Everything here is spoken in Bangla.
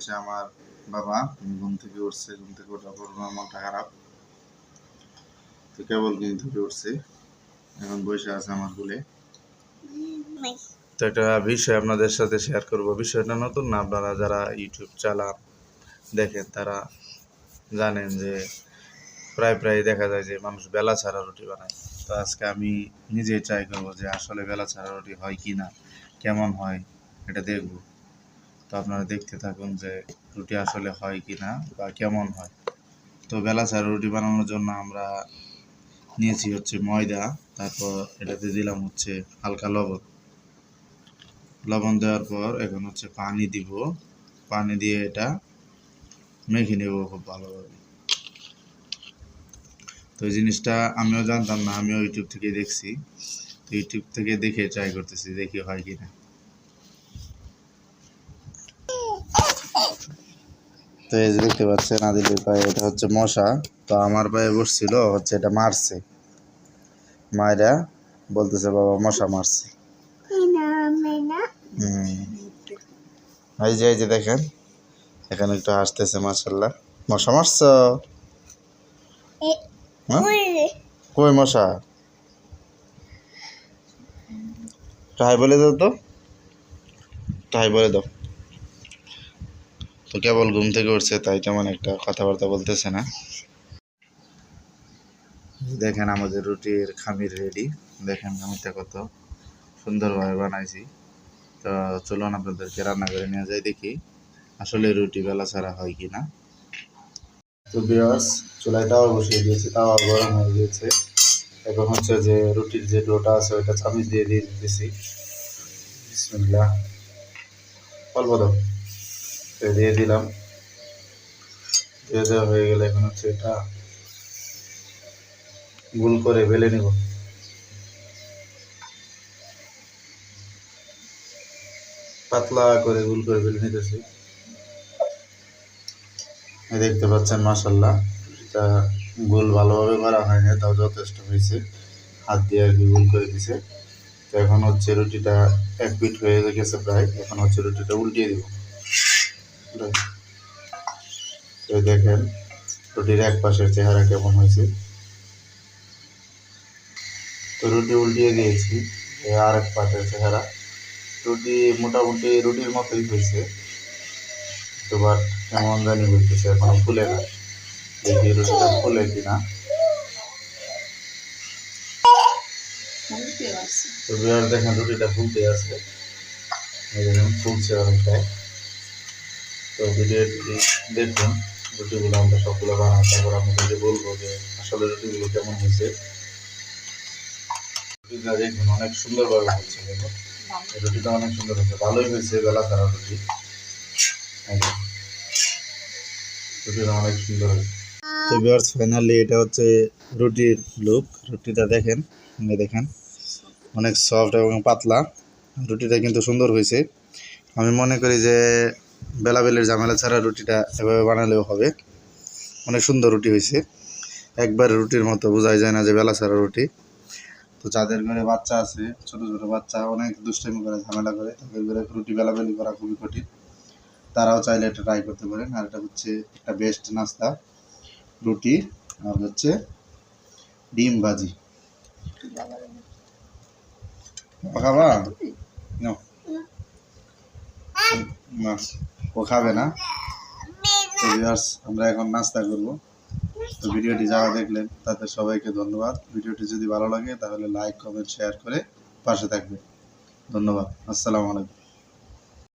হচ্ছে আমার বাবা উনি ঘুম থেকে উঠছে ঘুম থেকে ওঠার পর ওনার মনটা খারাপ। তো কেবল ঘুম থেকে উঠছে এখন বসে আছে আমার কোলে। তো একটা বিষয় আপনাদের সাথে শেয়ার করব। বিষয়টা নতুন না আপনারা যারা ইউটিউব চালান দেখেন তারা জানেন যে প্রায় প্রায় দেখা যায় যে মানুষ বেলা ছাড়া রুটি বানায়। তো আজকে আমি নিজেই ট্রাই করব যে আসলে বেলা ছাড়া রুটি হয় কি না কেমন হয় এটা দেখব। তো আপনারা দেখতে থাকুন যে রুটি আসলে হয় কি না বা কেমন হয়। তো বেলা ছাড়া রুটি বানানোর জন্য আমরা নিয়েছি হচ্ছে ময়দা, তারপর এটাতে দিলাম হচ্ছে হালকা লবণ। লবণ দেওয়ার পর এখন হচ্ছে পানি দিব। পানি দিয়ে এটা মেখে নেব খুব ভালোভাবে। তো এই জিনিসটা আমিও জানতাম না, আমিও ইউটিউব থেকে দেখছি। তো ইউটিউব থেকে দেখে ট্রাই করতেছি দেখি হয় কিনা। তো এই যে দেখতে পাচ্ছেন আদিলের পায়ে এটা হচ্ছে মশা। তো আমার পায়ে বসছিল হচ্ছে এটা মারছে। মায়েরা বলতেছে বাবা মশা মারছে। এই যে এই যে দেখেন এখানে একটু হাসতেছে মাসাল্লাহ মশা মারছ? হ্যাঁ? কই মশা? টাই বলে দাও তো। টাই বলে দাও। তো কেবল ঘুম থেকে উঠছে, তাই তেমন একটা কথাবার্তা বলতেছে না। দেখেন আমাদের রুটির খামির রেডি। দেখেন খামিরটা কত সুন্দরভাবে বানাইছি। তো চলুন আপনাদেরকে রান্না করে নিয়ে যাই দেখি আসলে রুটি বেলা ছাড়া হয় কি না তো বিয়ার্স চুলায় তাওয়া বসিয়ে দিয়েছি, তাওয়া গরম হয়ে গিয়েছে। এখন হচ্ছে যে রুটির যে ডোটা আছে, ওইটা চামিচ দিয়ে দিয়ে দিতেছি। বিসমিল্লাহ। অল্প দাও। দিয়ে দিলাম। দিয়ে দেওয়া হয়ে গেলে এখন হচ্ছে এটা গোল করে বেলে নিব। পাতলা করে গোল করে বেলে নিতেছি। দেখতে পাচ্ছেন মাসাল্লাহ এটা গোল ভালোভাবে করা হয়নি, তাও যথেষ্ট হয়েছে। হাত দিয়ে আর কি গোল করে দিছে। তো এখন হচ্ছে রুটিটা এক পিট হয়ে গেছে প্রায়। এখন হচ্ছে রুটিটা উল্টিয়ে দিব। দেখেন রুটির এক পাশের চেহারা কেমন হয়েছে? তো রুটি উল্টিয়ে দিয়েছি এই আর এক পাশের চেহারা। রুটি মোটামুটি রুটির মতোই হয়েছে তো বাট কেমন জানি হইতেছে এখনও ফুলে না। দেখি রুটিটা ফুলে কিনা। তো বিহার দেখেন রুটিটা ফুলতে আছে। দেখেন ফুলছে অনেকটাই। তো ভিডিওটি দেখুন রুটিগুলো আমরা সবগুলো বানাই, তারপর আপনাদেরকে বলব যে আসলে রুটিগুলো কেমন হয়েছে। রুটিটা অনেক সুন্দরভাবে হচ্ছে দেখুন। রুটিটা অনেক সুন্দর হয়েছে, ভালোই হয়েছে বেলা তারা রুটি। রুটিটা অনেক সুন্দর হয়েছে। তো বিয়ার্স ফাইনালি এটা হচ্ছে রুটির লুক রুটিটা দেখেন দেখেন, অনেক সফট এবং পাতলা। রুটিটা কিন্তু সুন্দর হয়েছে। আমি মনে করি যে বেলাবেলের ঝামেলা ছাড়া রুটিটা এভাবে বানালেও হবে। অনেক সুন্দর রুটি হয়েছে। একবার রুটির মতো বোঝাই যায় না যে বেলা ছাড়া রুটি। তো যাদের ঘরে বাচ্চা আছে ছোট ছোট বাচ্চা অনেক দুষ্টামি করে ঝামেলা করে তাদের ঘরে রুটি বেলাবেলি করা খুবই কঠিন। তারাও চাইলে এটা ট্রাই করতে পারেন। আর এটা হচ্ছে একটা বেস্ট নাস্তা। রুটি আর হচ্ছে ডিম ভাজি। খাবা? নাও। না। ও খাবে না। তো ভিউয়ার্স আমরা এখন নাস্তা করব। তো ভিডিওটি যারা দেখলেন, তাদের সবাইকে ধন্যবাদ। ভিডিওটি যদি ভালো লাগে, তাহলে লাইক কমেন্ট শেয়ার করে পাশে থাকবে ধন্যবাদ। আসসালামু আলাইকুম।